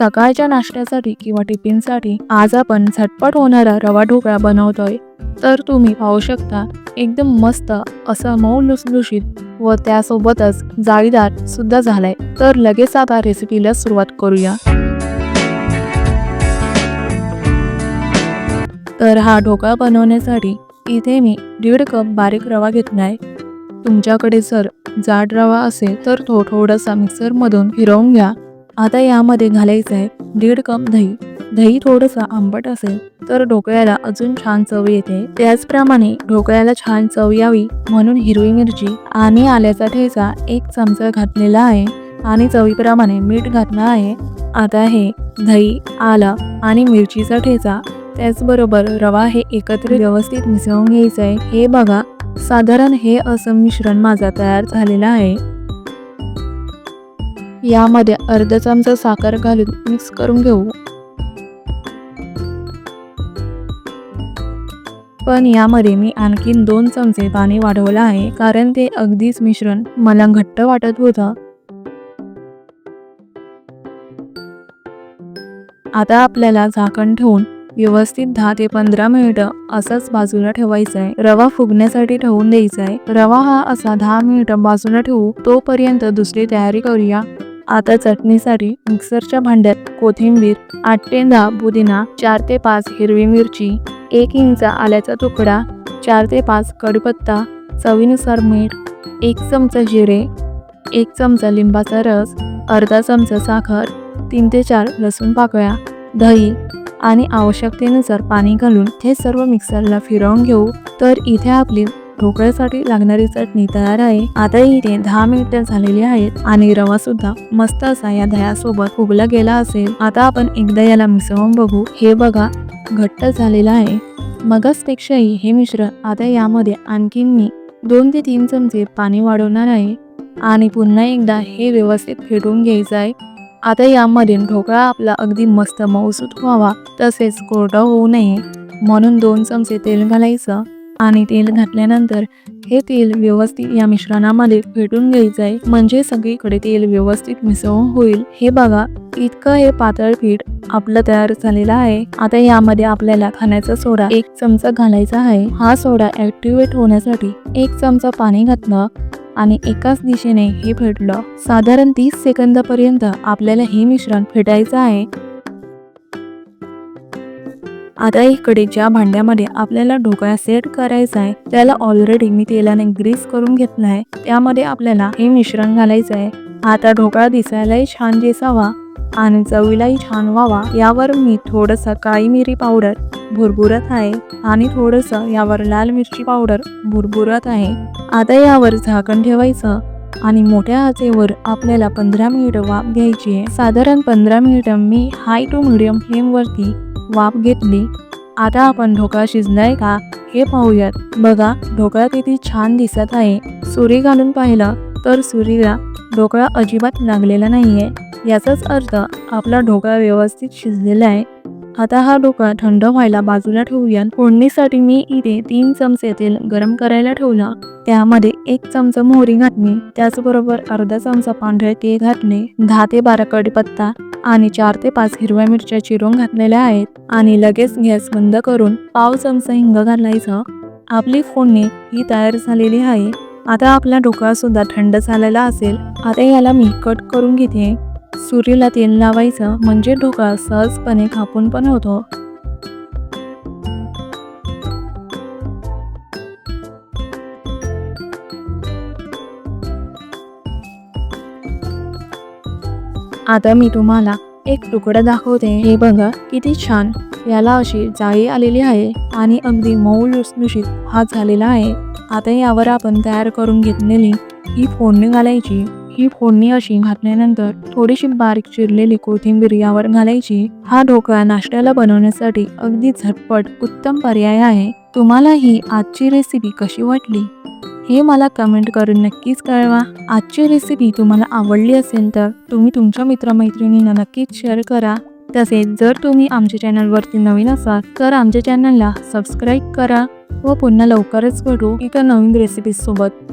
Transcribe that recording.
सकाळच्या नाश्त्यासाठी किंवा टिफिनसाठी आज आपण झटपट होणारा रवा ढोकळा बनवतोय. तर तुम्ही पाहू शकता एकदम मस्त असा मऊ लुसलुशीत व त्यासोबतच जाळीदार सुद्धा झालाय. तर लगेच आता रेसिपीला सुरुवात करूया. तर हा ढोकळा बनवण्यासाठी इथे मी दीड कप बारीक रवा घेतला आहे तुमच्याकडे जर जाड रवा असेल तर तो थोडासा मिक्सरमधून फिरवून घ्या. आता यामध्ये घालायचं आहे दीड कप दही. दही थोडंसं आंबट असेल तर ढोकळ्याला अजून छान चव येते. त्याचप्रमाणे ढोकळ्याला छान चव यावी म्हणून हिरवी मिरची आणि आल्याचा ठेचा एक चमचा घातलेला आहे आणि चवीप्रमाणे मीठ घातलं आहे. आता हे दही आलं आणि मिरचीचा ठेचा त्याचबरोबर रवा हे एकत्र व्यवस्थित मिसळून घ्यायचं आहे. हे बघा साधारण हे असं मिश्रण माझा तयार झालेलं आहे. यामध्ये अर्धा चमचा साखर घालून मिक्स करून घेऊ. पण यामध्ये मी आणखीन दोन चमचे पाणी वाढवलं आहे कारण ते अगदीच मिश्रण मला घट्ट वाटत होतं. आता आपल्याला झाकण ठेवून व्यवस्थित दहा ते पंधरा मिनिटं असंच बाजूला ठेवायचं आहे रवा फुगण्यासाठी ठेवून द्यायचा आहे रवा हा असा दहा मिनिटं बाजूला ठेवू तोपर्यंत दुसरी तयारी करूया. आता चटणीसाठी मिक्सरच्या भांड्यात कोथिंबीर आठ ते दहा पुदिना चार ते पाच हिरवी मिरची एक इंच आल्याचा तुकडा चार ते पाच कडीपत्ता चवीनुसार मीठ एक चमचा जिरे एक चमचा लिंबाचा रस अर्धा चमचा साखर तीन ते चार लसूण पाकळ्या दही आणि आवश्यकतेनुसार पाणी घालून हे सर्व मिक्सरला फिरवून घेऊ. तर इथे आपली ढोकळ्यासाठी लागणारी चटणी तयार आहे. आता इथे दहा मिनिटं झालेली आहेत आणि रवा सुद्धा मस्त असा या दह्यासोबत फुगला गेला असेल. आता आपण एकदा याला मिसळून बघू. हे बघा घट्ट झालेलं आहे. मगाचपेक्षाही हे मिश्रण आता यामध्ये आणखीन मी दोन ते तीन चमचे पाणी वाढवणार आहे. आणि पुन्हा एकदा हे व्यवस्थित फेटून घ्यायचं आहे. आता यामध्ये ढोकळा आपला अगदी मस्त मऊसूत व्हावा तसेच कोरडा होऊ नये. म्हणून दोन चमचे तेल घालायचं. आणि तेल घातल्यानंतर हे तेल व्यवस्थित या मिश्रणामध्ये फेटून घ्यायचं आहे म्हणजे सगळीकडे तेल व्यवस्थित मिसळून होईल. हे बघा इतकं हे पातळ पीठ आपलं तयार झालेलं आहे. आता यामध्ये आपल्याला खाण्याचा सोडा एक चमचा घालायचा आहे. हा सोडा ऍक्टिव्हेट होण्यासाठी एक चमचा पाणी घातलं आणि एकाच दिशेने हे फेटलं. साधारण तीस सेकंदापर्यंत आपल्याला हे मिश्रण फेटायचं आहे. आता इकडे ज्या भांड्यामध्ये आपल्याला ढोकळा सेट करायचा आहे त्याला ऑलरेडी मी तेलाने ग्रीस करून घेतला आहे. त्यामध्ये आपल्याला हे मिश्रण घालायचं आहे. आता ढोकळा दिसायलाही छान दिसावा आणि चवीलाही छान व्हावा. यावर मी थोडंसं काळी मिरी पावडर भुरभुरत आहे आणि थोडंसं यावर लाल मिरची पावडर भुरभुरत आहे. आता यावर झाकण ठेवायचं आणि मोठ्या आचेवर आपल्याला पंधरा मिनिटं वाफ घ्यायची आहे. साधारण पंधरा मिनिटं मी हाय टू मिडियम फ्लेमवरती वाफ घेतली. आता आपण ढोकळा शिजलाय का हे पाहूयात. बघा ढोकळा किती छान दिसत आहे. सुरी घालून पाहिलं तर सुरीला ढोकळा अजिबात लागलेला नाहीये. याचाच अर्थ आपला ढोकळा व्यवस्थित शिजलेला आहे. आता हा ढोकळा थंड व्हायला बाजूला ठेवूया फोडणीसाठी मी इथे तीन चमचे तेल गरम करायला ठेवला. त्यामध्ये एक चमचा मोहरी घातली. त्याचबरोबर अर्धा चमचा पांढरे ते घातले. दहा ते बारा कडीपत्ता आणि चार ते पाच हिरव्या मिरच्या चिरून घातलेल्या आहेत. आणि लगेच गॅस बंद करून पाव चमचा हिंग घालायचं. आपली फोडणी ही तयार झालेली आहे. आता आपला ढोकळा सुद्धा थंड झालेला असेल. आता याला मी कट करून घेते. सुरीला तेल लावायचं. म्हणजे ढोकळा सहजपणे कापून पण होतो. आता मी तुम्हाला एक तुकडं दाखवते. हे बघा किती छान. याला अशी जाळी आलेली आहे आणि अगदी मऊ लुसलुशीत हा झालेला आहे. आता यावर आपण तयार करून घेतलेली ही फोडणी घालायची. ही फोडणी अशी घातल्यानंतर थोडीशी बारीक चिरलेली कोथिंबीर यावर घालायची. हा ढोकळा नाश्त्याला बनवण्यासाठी अगदी झटपट उत्तम पर्याय आहे. तुम्हाला ही आजची रेसिपी कशी वाटली? हे मला कमेंट करून नक्कीच कळवा. आजची रेसिपी तुम्हाला आवडली असेल तर तुम्ही तुमच्या मित्रमैत्रिणींना नक्कीच शेअर करा. तसेच जर तुम्ही आमच्या चॅनलवरती नवीन असाल तर आमच्या चॅनलला सबस्क्राईब करा व पुन्हा लवकरच भेटू एका नवीन रेसिपीसोबत